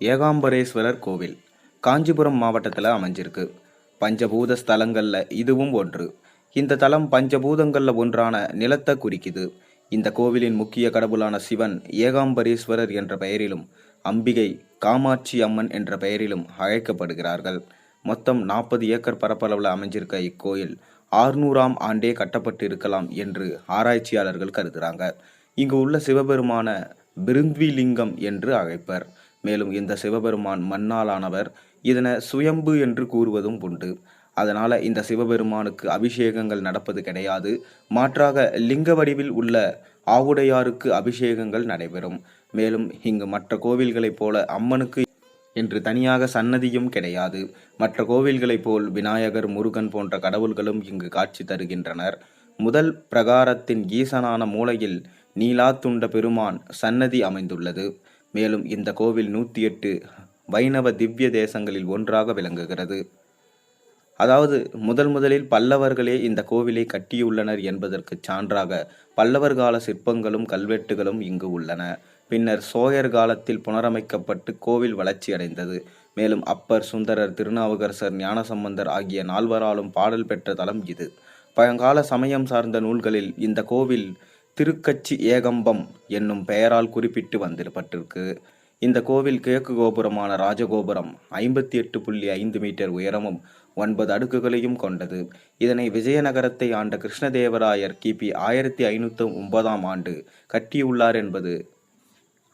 ஏகாம்பரேஸ்வரர் கோவில் காஞ்சிபுரம் மாவட்டத்தில் அமைஞ்சிருக்கு. பஞ்சபூத ஸ்தலங்களில் இதுவும் ஒன்று. இந்த தலம் பஞ்சபூதங்களில் ஒன்றான நிலத்தை குறிக்குது. இந்த கோவிலின் முக்கிய கடவுளான சிவன் ஏகாம்பரேஸ்வரர் என்ற பெயரிலும் அம்பிகை காமாட்சி அம்மன் என்ற பெயரிலும் அழைக்கப்படுகிறார்கள். மொத்தம் நாற்பது ஏக்கர் பரப்பளவில் அமைஞ்சிருக்க இக்கோயில் ஆறுநூறாம் ஆண்டே கட்டப்பட்டு இருக்கலாம் என்று ஆராய்ச்சியாளர்கள் கருதுகிறாங்க இங்கு உள்ள சிவபெருமான பிருந்த்விலிங்கம் என்று அழைப்பர். மேலும் இந்த சிவபெருமான் மண்ணாலானவர் இதனை சுயம்பு என்று கூறுவதும் உண்டு. அதனால இந்த சிவபெருமானுக்கு அபிஷேகங்கள் நடப்பது கிடையாது. மாற்றாக லிங்க வடிவில் உள்ள ஆவுடையாருக்கு அபிஷேகங்கள் நடைபெறும். மேலும் இங்கு மற்ற கோவில்களைப் போல அம்மனுக்கு என்று தனியாக சன்னதியும் கிடையாது. மற்ற கோவில்களைப் போல் விநாயகர் முருகன் போன்ற கடவுள்களும் இங்கு காட்சி தருகின்றனர். முதல் பிரகாரத்தின் ஈசனான மூலையில் நீலாத்துண்ட பெருமான் சன்னதி அமைந்துள்ளது. மேலும் இந்த கோவில் நூற்றி எட்டு வைணவ திவ்ய தேசங்களில் ஒன்றாக விளங்குகிறது. அதாவது முதல் முதலில் பல்லவர்களே இந்த கோவிலை கட்டியுள்ளனர் என்பதற்கு சான்றாக பல்லவர் கால சிற்பங்களும் கல்வெட்டுகளும் இங்கு உள்ளன. பின்னர் சோழர் காலத்தில் புனரமைக்கப்பட்டு கோவில் வளர்ச்சியடைந்தது மேலும் அப்பர் சுந்தரர் திருநாவுக்கரசர் ஞானசம்பந்தர் ஆகிய நால்வராலும் பாடல் பெற்ற தலம் இது. பழங்கால சமயம் சார்ந்த நூல்களில் இந்த கோவில் திருக்கச்சி ஏகம்பம் என்னும் பெயரால் குறிப்பிட்டு வந்திருப்பட்டிருக்கு. இந்த கோவில் கிழக்கு கோபுரமான ராஜகோபுரம் ஐம்பத்தி எட்டு புள்ளி ஐந்து மீட்டர் உயரமும் ஒன்பது அடுக்குகளையும் கொண்டது. இதனை விஜயநகரத்தை ஆண்ட கிருஷ்ணதேவராயர் கிபி ஆயிரத்தி ஐநூற்றி ஒன்பதாம் ஆண்டு கட்டியுள்ளார் என்பது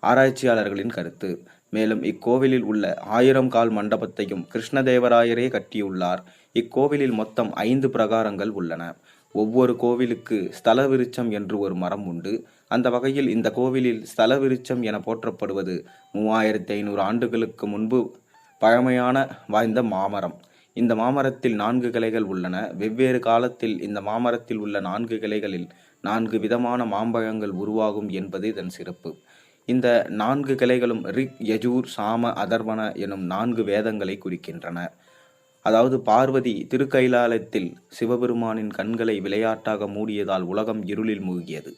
ஆராய்ச்சியாளர்களின் கருத்து. மேலும் இக்கோவிலில் உள்ள ஆயிரம் கால் மண்டபத்தையும் கிருஷ்ணதேவராயரே கட்டியுள்ளார். இக்கோவிலில் மொத்தம் ஐந்து பிரகாரங்கள் உள்ளன. ஒவ்வொரு கோவிலுக்கு ஸ்தல விருட்சம் என்று ஒரு மரம் உண்டு. அந்த வகையில் இந்த கோவிலில் ஸ்தல விருட்சம் என போற்றப்படுவது மூவாயிரத்தி ஐநூறு ஆண்டுகளுக்கு முன்பு பழமையான வாய்ந்த மாமரம். இந்த மாமரத்தில் நான்கு கிளைகள் உள்ளன. வெவ்வேறு காலத்தில் இந்த மாமரத்தில் உள்ள நான்கு கிளைகளில் நான்கு விதமான மாம்பழங்கள் உருவாகும் என்பது இதன் சிறப்பு. இந்த நான்கு கிளைகளும் ரிக் யஜூர் சாம அதர்வன எனும் நான்கு வேதங்களை குறிக்கின்றன. அதாவது பார்வதி திருக்கைலாலயத்தில் சிவபெருமானின் கண்களை விளையாட்டாக மூடியதால் உலகம் இருளில் மூழ்கியது.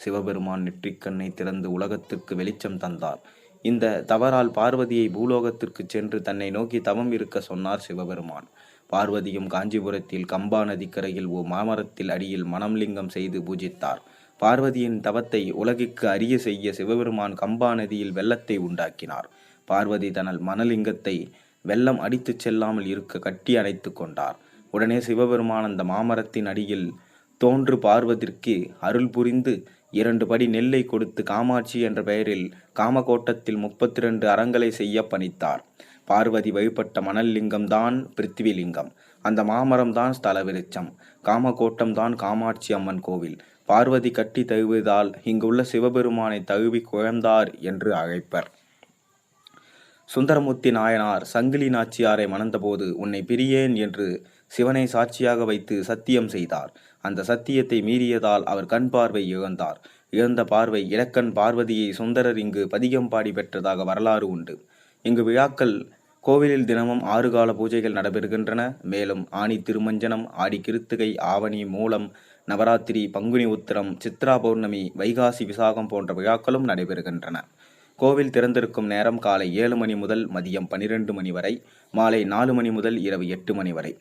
சிவபெருமான் நெற்றிக்கண்ணை திறந்து உலகத்திற்கு வெளிச்சம் தந்தார். இந்த தவறால் பார்வதியை பூலோகத்திற்கு சென்று தன்னை நோக்கி தவம் இருக்க சொன்னார் சிவபெருமான். பார்வதியும் காஞ்சிபுரத்தில் கம்பா நதிக்கரையில் ஓ மாமரத்தில் அடியில் மனம்லிங்கம் செய்து பூஜித்தார். பார்வதியின் தவத்தை உலகிற்கு அறிய செய்ய சிவபெருமான் கம்பா நதியில் வெள்ளத்தை உண்டாக்கினார். பார்வதி தனல் மணலிங்கத்தை வெள்ளம் அடித்துச் செல்லாமல் இருக்க கட்டி அணைத்து கொண்டார். உடனே சிவபெருமான் அந்த மாமரத்தின் அடியில் தோன்று பார்வதற்கு அருள் புரிந்து இரண்டு படி நெல்லை கொடுத்து காமாட்சி என்ற பெயரில் காமகோட்டத்தில் முப்பத்தி ரெண்டு அறங்களை செய்ய பணித்தார். பார்வதி வழிபட்ட மணல் தான் பிருத்திவிலிங்கம். அந்த மாமரம் தான் ஸ்தல விருட்சம் காமகோட்டம் தான் காமாட்சி அம்மன் கோவில். பார்வதி கட்டி தழுவியதால் இங்குள்ள சிவபெருமானை தழுவி குழந்தார் என்று அழைப்பர். சுந்தரமூர்த்தி நாயனார் சங்கிலி நாச்சியாரை மணந்தபோது உன்னை பிரியேன் என்று சிவனை சாட்சியாக வைத்து சத்தியம் செய்தார். அந்த சத்தியத்தை மீறியதால் அவர் கண் பார்வை இழந்தார். இழந்த பார்வை இலக்கண் பார்வதியை சுந்தரர் இங்கு பதிகம் பாடி பெற்றதாக வரலாறு உண்டு. இங்கு விழாக்கள் கோவிலில் தினமும் ஆறு கால பூஜைகள் நடைபெறுகின்றன. மேலும் ஆணி திருமஞ்சனம் ஆடி கிருத்துகை ஆவணி மூலம் நவராத்திரி பங்குனி உத்திரம் சித்ரா பௌர்ணமி வைகாசி விசாகம் போன்ற விழாக்களும் நடைபெறுகின்றன. கோவில் திறந்திருக்கும் நேரம் காலை ஏழு மணி முதல் மதியம் பனிரெண்டு மணி வரை மாலை நாலு மணி முதல் இரவு எட்டு மணி வரை.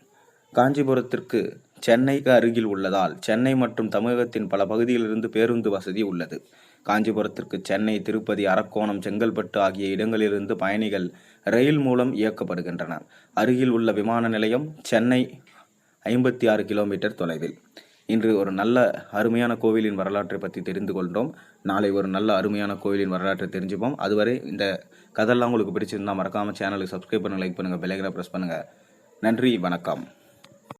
காஞ்சிபுரத்திற்கு சென்னைக்கு அருகில் உள்ளதால் சென்னை மற்றும் தமிழகத்தின் பல பகுதிகளிலிருந்து பேருந்து வசதி உள்ளது. காஞ்சிபுரத்திற்கு சென்னை திருப்பதி அரக்கோணம் செங்கல்பட்டு ஆகிய இடங்களிலிருந்து பயணிகள் ரயில் மூலம் இயக்கப்படுகின்றன அருகில் உள்ள விமான நிலையம் சென்னை ஐம்பத்தி ஆறு கிலோமீட்டர் தொலைவில். இன்று ஒரு நல்ல அருமையான கோவிலின் வரலாற்றை பற்றி தெரிந்து கொண்டோம் நாளை ஒரு நல்ல அருமையான கோவிலின் வரலாற்றை தெரிஞ்சுப்போம். அதுவரை இந்த கதெல்லாம் உங்களுக்கு பிடிச்சிருந்தா மறக்காமல் சேனலுக்கு சப்ஸ்கிரைப் பண்ணுங்கள் லைக் பண்ணுங்கள் பெல்லைக்கனை ப்ரெஸ் பண்ணுங்கள் நன்றி வணக்கம்.